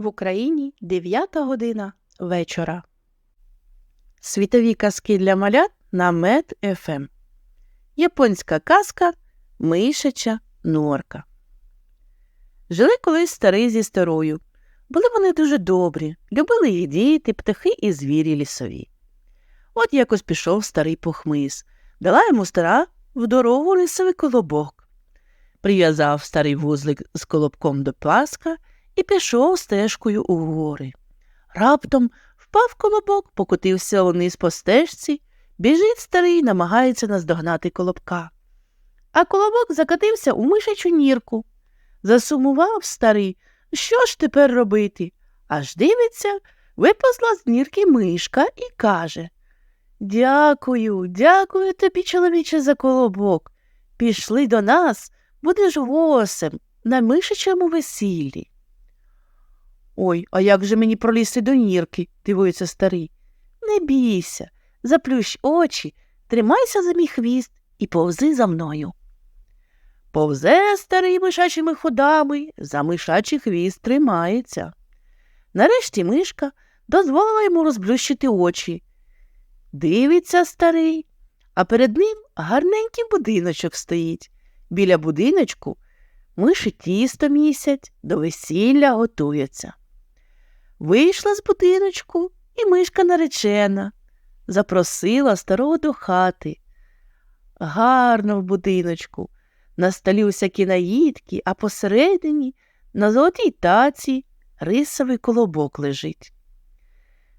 В Україні 9 година вечора. Світові казки для малят на Мед ФМ. Японська казка Мишача норка. Жили колись старий зі старою. Були вони дуже добрі, любили їх діти, птахи і звірі лісові. От якось пішов старий похмис, дала йому стара в дорогу лісовий колобок. Прив'язав старий вузлик з колобком до паска і пішов стежкою у гори. Раптом впав колобок, покотився униз по стежці, біжить старий, намагається наздогнати колобка. А колобок закотився у мишачу нірку. Засумував старий, що ж тепер робити? Аж дивиться, виповзла з нірки мишка і каже Дякую, дякую тобі, чоловіче, за колобок. Пішли до нас, будеш гостем на мишачому весіллі. Ой, а як же мені пролізти до нірки? дивується старий. Не бійся, заплющ очі, тримайся за мій хвіст і повзи за мною. Повзе старий мишачими ходами, за мишачий хвіст тримається. Нарешті мишка дозволила йому розблющити очі. Дивиться старий, а перед ним гарненький будиночок стоїть. Біля будиночку миші тісто місять, до весілля готуються. Вийшла з будиночку і мишка наречена, запросила старого до хати. Гарно в будиночку, на столі усякі наїдки, а посередині на золотій таці рисовий колобок лежить.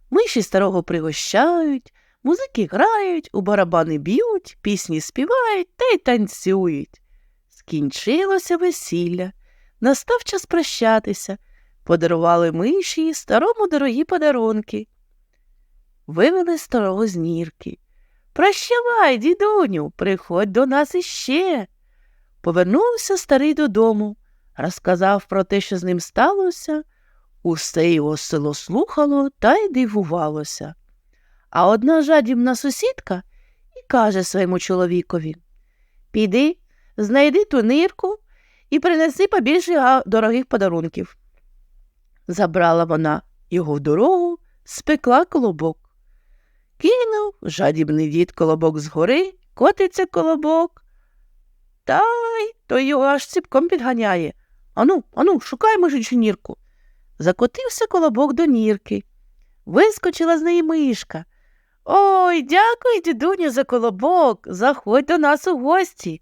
Миші старого пригощають, музики грають, у барабани б'ють, пісні співають та й танцюють. Скінчилося весілля, настав час прощатися. Подарували миші старому дорогі подарунки. Вивели старого з нірки. Прощавай, дідуню, приходь до нас іще. Повернувся старий додому, розказав про те, що з ним сталося. Усе його село слухало та й дивувалося. А одна жадібна сусідка і каже своєму чоловікові Піди, знайди ту нирку і принеси побільше дорогих подарунків. Забрала вона його в дорогу, спекла колобок. Кинув жадібний дід колобок згори, котиться колобок. Та й то його аж ціпком підганяє. Ану, ану, шукай мишичу нірку. Закотився колобок до нірки. Вискочила з неї мишка. Ой, дякую, дідуню, за колобок. Заходь до нас у гості.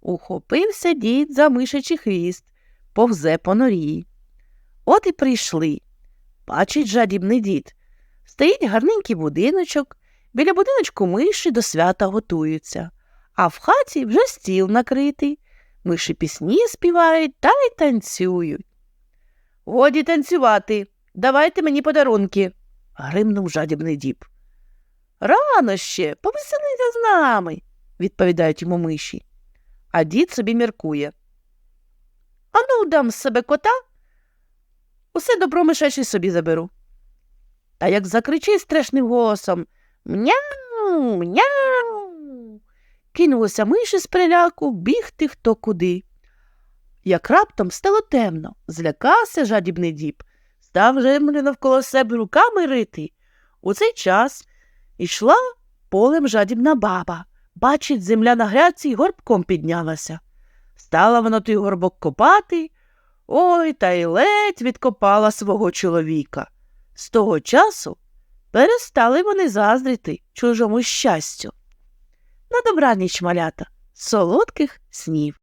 Ухопився дід за мишачий хвіст, повзе по норі. От і прийшли. Бачить жадібний дід. Стоїть гарненький будиночок, біля будиночку миші до свята готуються, а в хаті вже стіл накритий. Миші пісні співають та й танцюють. Годі танцювати, давайте мені подарунки, гримнув жадібний діб. Рано ще, повеселися з нами, відповідають йому миші. А дід собі міркує. Ану, дам з себе кота, усе добро мишачі собі заберу. Та як закричить страшним голосом Мняу, мняу. Кинулося миші з приляку бігти хто куди. Як раптом стало темно, злякався жадібний діб, став землю навколо себе руками рити. У цей час ішла полем жадібна баба. Бачить, земля на грядці й горбком піднялася. Стала вона той горбок копати, ой та й ледь відкопала свого чоловіка. З того часу перестали вони заздрити чужому щастю. На добраніч малята, солодких снів.